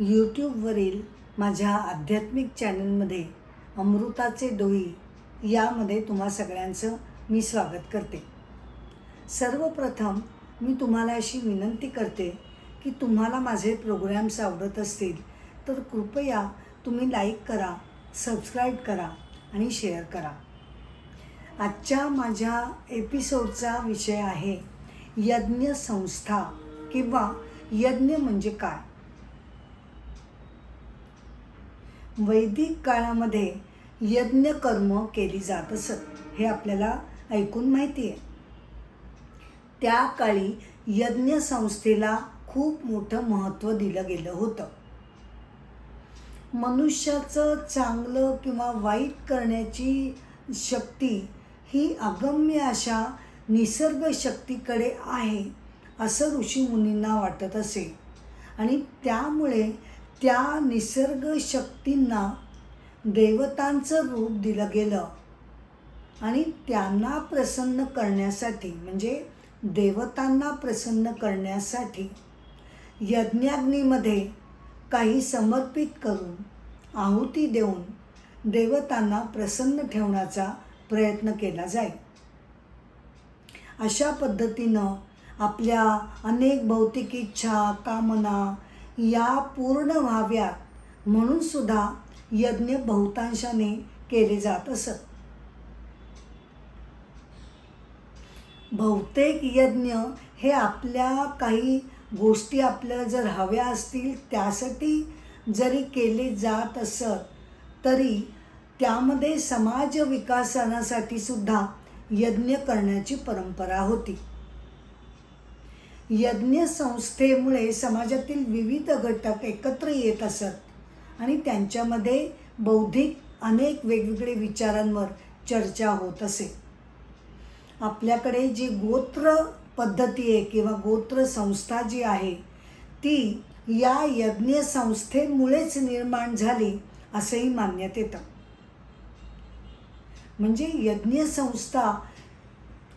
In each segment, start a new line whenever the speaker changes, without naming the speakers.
यूट्यूबवरील माझ्या आध्यात्मिक चॅनलमध्ये अमृताचे डोई यामध्ये तुम्हा सगळ्यांचं मी स्वागत करते. सर्वप्रथम मी तुम्हाला अशी विनंती करते की तुम्हाला माझे प्रोग्रॅम्स आवडत असतील तर कृपया तुम्ही लाईक करा सबस्क्राईब करा आणि शेअर करा. आजच्या माझ्या एपिसोडचा विषय आहे यज्ञ संस्था किंवा यज्ञ म्हणजे काय? वैदिक काळामध्ये यज्ञ कर्म केली जात असत हे आपल्याला ऐकून माहिती आहे. त्या काळी यज्ञ संस्थेला खूप मोठं महत्त्व दिलं गेलं होतं. मनुष्याचं चांगलं किंवा वाईट करण्याची शक्ती ही अगम्य अशा निसर्ग शक्तीकडे आहे. असं ऋषीमुनींना वाटत असे. आणि त्यामुळे त्या निसर्ग शक्तींना देवतांचं रूप दिलं गेलं. आणि त्यांना प्रसन्न करण्यासाठी म्हणजे देवतांना प्रसन्न करण्यासाठी यज्ञाग्नीमध्ये काही समर्पित करून आहुती देऊन देवतांना प्रसन्न ठेवण्याचा प्रयत्न केला जाईल अशा पद्धतीनं आपल्या अनेक भौतिक इच्छा कामना या पूर्ण व्हाव्यात म्हणून सुद्धा यज्ञ बहुतांशाने केले जात असत. बहुतेक यज्ञ हे आपल्या काही गोष्टी आपल्याला जर हव्या असतील त्यासाठी जरी केले जात असत तरी त्यामध्ये समाज विकासनासाठी सुद्धा यज्ञ करण्याची परंपरा होती. यज्ञ संस्थेमुळे समाजातील विविध घटक एकत्र येत असत. आणि त्यांच्यामध्ये बौद्धिक अनेक वेगवेगळे विचारांवर चर्चा होत असे. आपल्याकडे जी गोत्र पद्धती आहे किंवा गोत्र संस्था जी आहे ती या यज्ञ संस्थेमुळेच निर्माण झाली असंही मानण्यात येतं. म्हणजे यज्ञ संस्था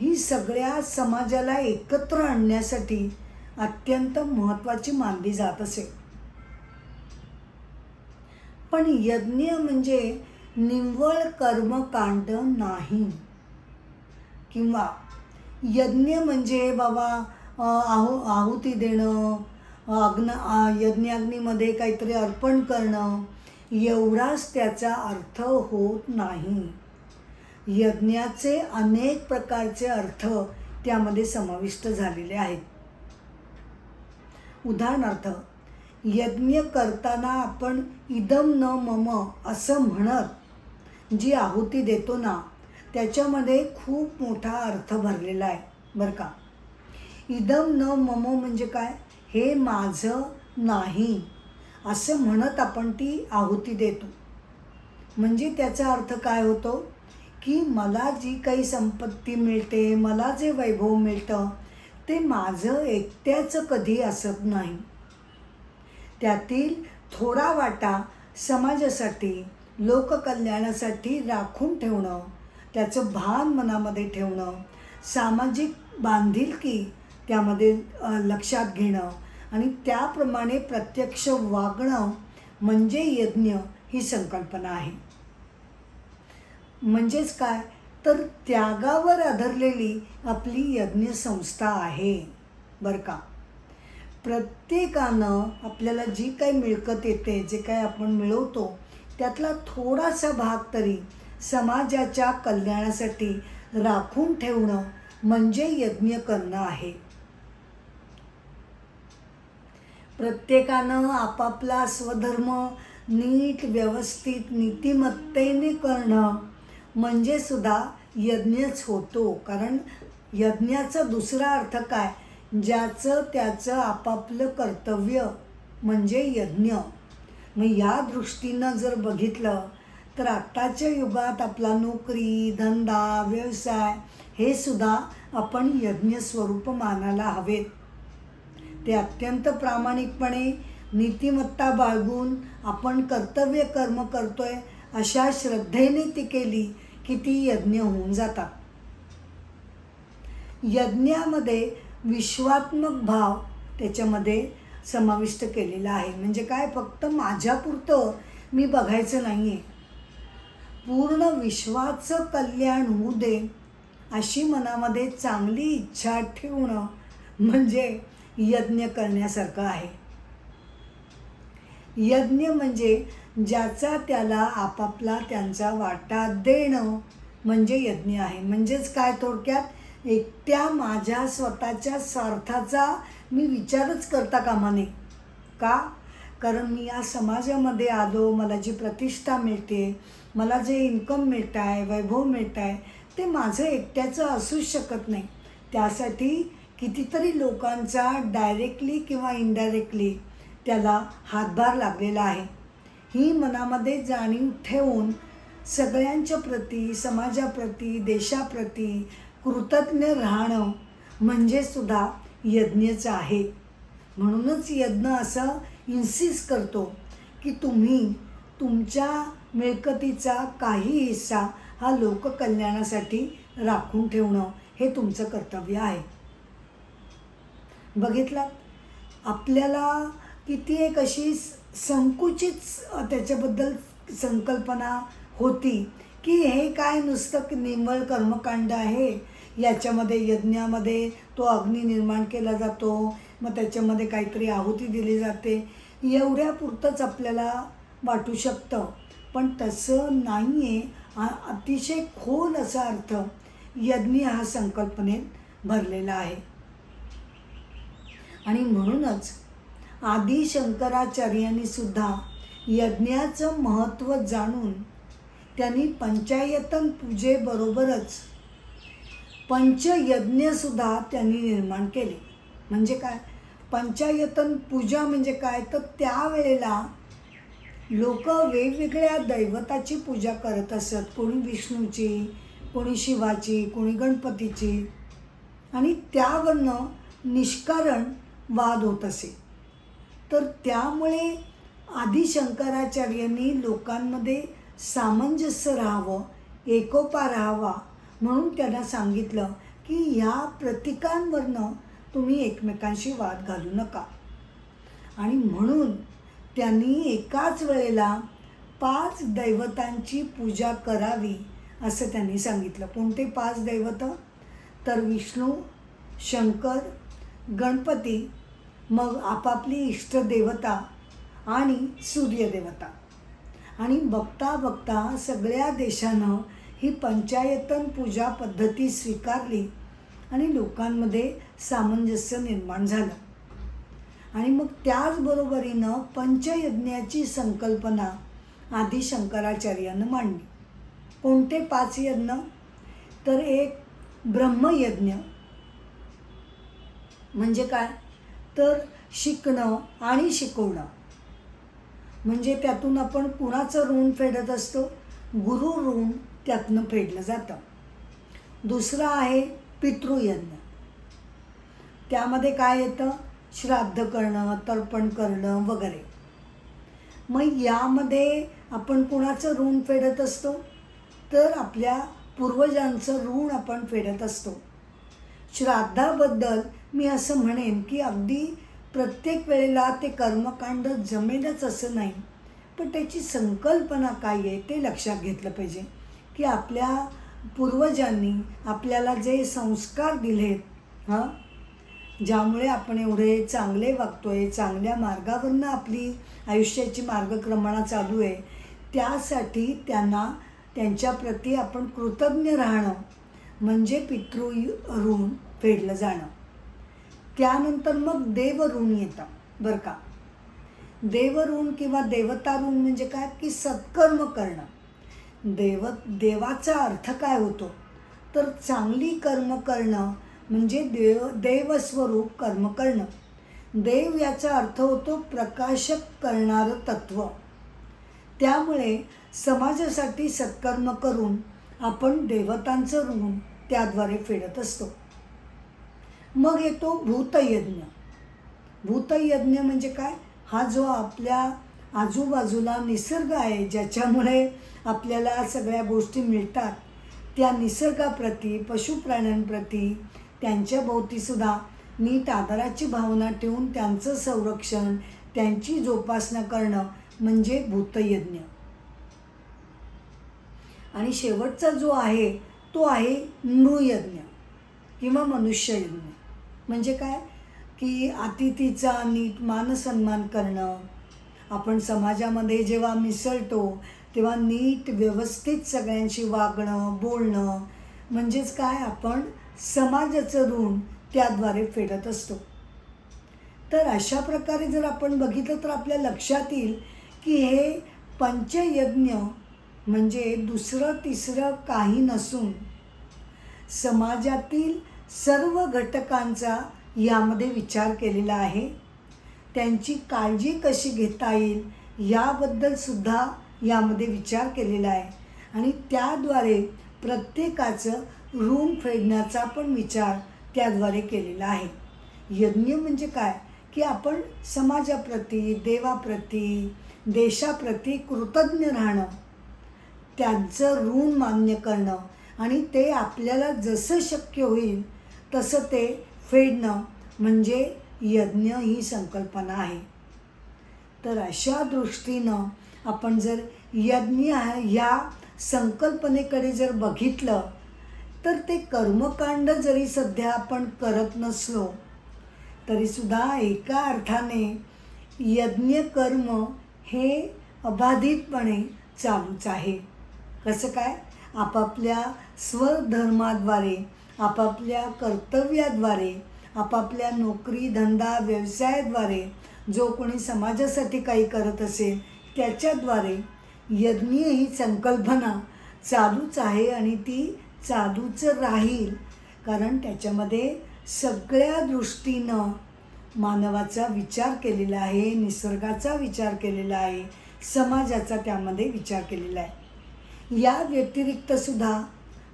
ही सगळ्या समाजाला एकत्र आणण्यासाठी अत्यंत महत्त्वाची मानली जात असे. पण यज्ञ म्हणजे निव्वळ कर्मकांड नाही. किंवा यज्ञ म्हणजे बाबा आहु आहुती देणं अग्न यज्ञाग्नीमध्ये काहीतरी अर्पण करणं एवढाच त्याचा अर्थ होत नाही. यज्ञाचे अनेक प्रकारचे अर्थ त्यामध्ये समाविष्ट झालेले आहेत. उदाहरणार्थ यज्ञ करताना आपण इदम न मम असं म्हणत जी आहुती देतो ना त्याच्यामध्ये खूप मोठा अर्थ भरलेला आहे बरं का? इदम न मम म्हणजे काय? हे माझं नाही असं म्हणत आपण ती आहुती देतो. म्हणजे त्याचा अर्थ काय होतो? की मला जी काही संपत्ती मिळते मला जे वैभव मिळतं ते माझं एकट्याचं कधी असत नाही. त्यातील थोडा वाटा समाजासाठी लोककल्याणासाठी राखून ठेवणं त्याचं भान मनामध्ये ठेवणं सामाजिक बांधिलकी त्यामध्ये लक्षात घेणं आणि त्याप्रमाणे प्रत्यक्ष वागणं म्हणजे यज्ञ ही संकल्पना आहे. म्हणजेच काय? तर त्यागावर आधारलेली आपली यज्ञ संस्था आहे. बरं का? प्रत्येकानं आपल्याला जी काही मिळकत येते जे काही आपण मिळवतो त्यातला थोडासा भाग तरी समाजाच्या कल्याणासाठी राखून ठेवणं म्हणजे यज्ञ करणं आहे. प्रत्येकानं आपापला स्वधर्म नीट व्यवस्थित नीतिमत्तेने करणं म्हणजे सुद्धा यज्ञच होतो. कारण यज्ञाचा दुसरा अर्थ काय? ज्याचं त्याचं आपापलं कर्तव्य म्हणजे यज्ञ. मग या दृष्टीनं जर बघितलं तर आत्ताच्या युगात आपला नोकरी धंदा व्यवसाय हे सुद्धा आपण यज्ञ स्वरूप मानायला हवेत. ते अत्यंत प्रामाणिकपणे नीतिमत्ता बाळगून आपण कर्तव्य कर्म करतोय अशा श्रद्धेने ती केली की ती यज्ञ होऊन जातात. यज्ञामध्ये विश्वात्मक भाव त्याच्यामध्ये समाविष्ट केलेला आहे. म्हणजे काय? फक्त माझ्यापुरतं मी बघायचं नाही आहे पूर्ण विश्वाचं कल्याण होऊ दे अशी मनामध्ये चांगली इच्छा ठेवणं म्हणजे यज्ञ करण्यासारखं आहे. यज्ञ म्हणजे ज्याचा त्याला आपापला त्यांचा वाटा देणं म्हणजे यज्ञ आहे. म्हणजेच काय थोडक्यात? एकट्या माझ्या स्वतःच्या स्वार्थाचा मी विचारच करता कामा नये. का? कारण मी या समाजामध्ये आलो मला जी प्रतिष्ठा मिळते मला जे इन्कम मिळत आहे वैभव मिळत आहे ते माझं एकट्याचं असूच शकत नाही. त्यासाठी कितीतरी लोकांचा डायरेक्टली किंवा इनडायरेक्टली त्याला हातभार लागलेला आहे. ही मनामध्ये जाणीव ठेवून सगळ्यांच्या प्रती समाजाप्रती देशाप्रती कृतज्ञ राहणं म्हणजे सुद्धा यज्ञच आहे. म्हणूनच यज्ञ असं इन्सिस्ट करतो की तुम्ही तुमच्या मिळकतीचा काही हिस्सा हा लोककल्याणासाठी राखून ठेवणं हे तुमचं कर्तव्य आहे. बघितलं? आपल्याला किती एक अशी संकुचित त्याच्याबद्दल संकल्पना होती की हे काय नुसतं निव्वळ कर्मकांड आहे? याच्यामध्ये यज्ञामध्ये तो अग्नी निर्माण केला जातो मग त्याच्यामध्ये काहीतरी आहुती दिली जाते. एवढ्यापुरतंच आपल्याला वाटू शकतं. पण तसं नाही आहे अतिशय खोल असा अर्थ यज्ञ हा संकल्पनेत भरलेला आहे. आणि म्हणूनच आदी शंकराचार्यांनी सुद्धा यज्ञाचं महत्त्व जाणून त्यांनी पंचायतन पूजेबरोबरच पंचयज्ञसुद्धा त्यांनी निर्माण केले. म्हणजे काय? पंचायतन पूजा म्हणजे काय? तर त्यावेळेला लोक वेगवेगळ्या दैवताची पूजा करत असत. कोणी विष्णूची कोणी शिवाची कोणी गणपतीची. आणि त्यावरनं निष्कारण वाद होत असे. तर त्यामुळे आधी शंकराचार्यांनी लोकांमध्ये सामंजस्य राहावं एकोपा राहावा म्हणून त्यांना सांगितलं की ह्या प्रतिकांवरनं तुम्ही एकमेकांशी वाद घालू नका. आणि म्हणून त्यांनी एकाच वेळेला पाच दैवतांची पूजा करावी असं त्यांनी सांगितलं. कोणते पाच दैवत? तर विष्णू शंकर गणपती मग आपापली इष्टदेवता आणि सूर्यदेवता. आणि बघता बघता सगळ्या देशानं ही पंचायतन पूजा पद्धती स्वीकारली आणि लोकांमध्ये सामंजस्य निर्माण झालं. आणि मग त्याचबरोबरीनं पंचयज्ञाची संकल्पना आदी शंकराचार्यानं मांडली. कोणते पाच यज्ञ? तर एक ब्रह्मयज्ञ. म्हणजे काय? तर शिकणं आणि शिकवणं. म्हणजे त्यातून आपण कुणाचं ऋण फेडत असतो? गुरु ऋण त्यातनं फेडलं जातं. दुसरं आहे पितृयज्ञ त्यामध्ये काय येतं? श्राद्ध करणं तर्पण करणं वगैरे. मग यामध्ये आपण कुणाचं ऋण फेडत असतो? तर आपल्या पूर्वजांचं ऋण आपण फेडत असतो. श्राद्धाबद्दल मी असं म्हणेन की अगदी प्रत्येक वेळेला ते कर्मकांड जमेलच असं नाही. पण त्याची संकल्पना काय आहे ते लक्षात घेतलं पाहिजे की आपल्या पूर्वजांनी आपल्याला जे संस्कार दिलेत हां ज्यामुळे आपण एवढे चांगले वागतो आहे चांगल्या मार्गावरनं आपली आयुष्याची मार्गक्रमणा चालू आहे त्यासाठी त्यांना त्यांच्याप्रती आपण कृतज्ञ राहणं म्हणजे पितृ ऋण फेडलं जाणं. त्यानंतर मग देवऋण येतं बरं का? देवऋण किंवा देवता ऋण म्हणजे काय? की सत्कर्म करणं. देव देवाचा अर्थ काय होतो? तर चांगली कर्म करणं म्हणजे देव देवस्वरूप कर्म करणं. देव याचा अर्थ होतो प्रकाशक करणारं तत्त्व त्यामुळे समाजासाठी सत्कर्म करून आपण देवतांचं ऋण त्याद्वारे फेडत असतो. मग येतो भूतयज्ञ. भूतयज्ञ म्हणजे काय? हा जो आपल्या आजूबाजूला निसर्ग आहे ज्याच्यामुळे आपल्याला सगळ्या गोष्टी मिळतात त्या निसर्गाप्रती पशुप्राण्यांप्रती त्यांच्या भोवतीसुद्धा नीट आदराची भावना ठेवून त्यांचं संरक्षण त्यांची जोपासना करणं म्हणजे भूतयज्ञ. आणि शेवटचा जो आहे तो आहे नृयज्ञ किंवा मनुष्ययज्ञ. म्हणजे काय? की अतिथीचा नीट मानसन्मान करणं. आपण समाजामध्ये जेव्हा मिसळतो तेव्हा नीट व्यवस्थित सगळ्यांशी वागणं बोलणं म्हणजेच काय? आपण समाजाचं ऋण त्याद्वारे फेडत असतो. तर अशा प्रकारे जर आपण बघितलं तर आपल्या लक्षात येईल की हे पंचयज्ञ म्हणजे दुसरं तिसरं काही नसून समाजातील सर्व घटकांचा यामध्ये विचार केलेला आहे. त्यांची काळजी कशी घेता येईल याबद्दलसुद्धा यामध्ये विचार केलेला आहे. आणि त्याद्वारे प्रत्येकाचं ऋण फेडण्याचा पण विचार त्याद्वारे केलेला आहे. यज्ञ म्हणजे काय? की आपण समाजाप्रती देवाप्रती देशाप्रती कृतज्ञ राहणं त्यांचं ऋण मान्य करणं आणि ते आपल्याला जसं शक्य होईल तसं ते फेडणं म्हणजे यज्ञ ही संकल्पना आहे. तर अशा दृष्टीनं आपण जर यज्ञ ह्या संकल्पनेकडे जर बघितलं तर ते कर्मकांड जरी सध्या आपण करत नसलो तरीसुद्धा एका अर्थाने यज्ञ कर्म हे अबाधितपणे चालूच आहे. कसं काय? आपापल्या स्वधर्माद्वारे आपापल्या कर्तव्याद्वारे आपापल्या नोकरी धंदा व्यवसायाद्वारे जो कोणी समाजासाठी काही करत असेल त्याच्याद्वारे यज्ञ ही संकल्पना चालूच आहे आणि ती चालूच राहील. कारण त्याच्यामध्ये सगळ्या दृष्टीनं मानवाचा विचार केलेला आहे निसर्गाचा विचार केलेला आहे समाजाचा त्यामध्ये विचार केलेला आहे. या व्यतिरिक्तसुद्धा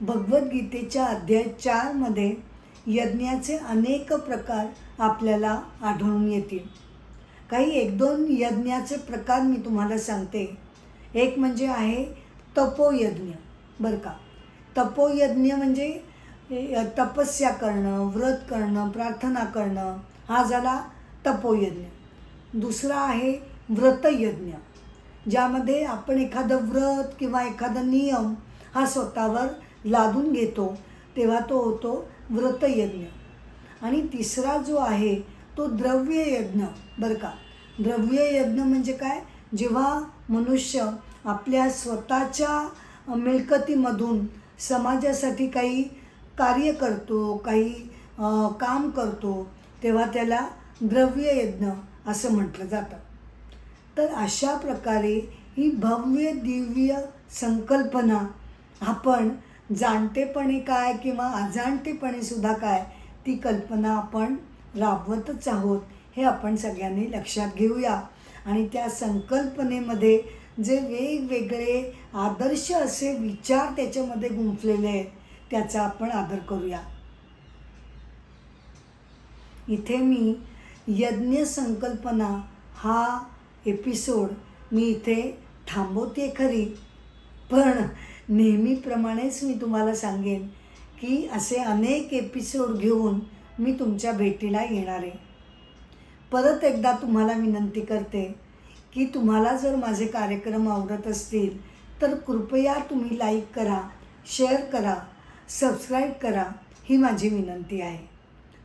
भगवद्गीतेच्या अध्याय चारमध्ये यज्ञाचे अनेक प्रकार आपल्याला आढळून येतील. काही एक दोन यज्ञाचे प्रकार मी तुम्हाला सांगते. एक म्हणजे आहे तपोयज्ञ. बरं का? तपोयज्ञ म्हणजे तपस्या करणं व्रत करणं प्रार्थना करणं हा झाला तपोयज्ञ. दुसरा आहे व्रतयज्ञ ज्यामध्ये आपण एखादं व्रत किंवा एखादा नियम हा स्वतःवर लादून घेतो तेव्हा तो होतो व्रतयज्ञ. आणि तिसरा जो आहे तो द्रव्ययज्ञ बरं का. द्रव्ययज्ञ म्हणजे काय? जेव्हा मनुष्य आपल्या स्वतःच्या मिळकतीमधून समाजासाठी काही कार्य करतो काही काम करतो तेव्हा त्याला द्रव्ययज्ञ असं म्हटलं जातं. तर अशा प्रकारे ही भव्य दिव्य संकल्पना आपण जाणतेपणे काय किंवा अजाणतेपणे सुद्धा काय ती कल्पना आपण राबवतच आहोत हे आपण सगळ्यांनी लक्षात घेऊया. आणि त्या संकल्पनेमध्ये जे वेगवेगळे आदर्श असे विचार त्याच्यामध्ये गुंफलेले आहेत त्याचा आपण आदर करूया. इथे मी यज्ञ संकल्पना हा एपिसोड मी इथे थांबवते खरी पण नेहमीप्रमाणेच मी तुम्हाला सांगेन की असे अनेक एपिसोड घेऊन मी तुमच्या भेटीला येणार आहे. परत एकदा तुम्हाला विनंती करते की तुम्हाला जर माझे कार्यक्रम आवडत असतील तर कृपया तुम्ही लाईक करा शेअर करा सबस्क्राईब करा ही माझी विनंती आहे.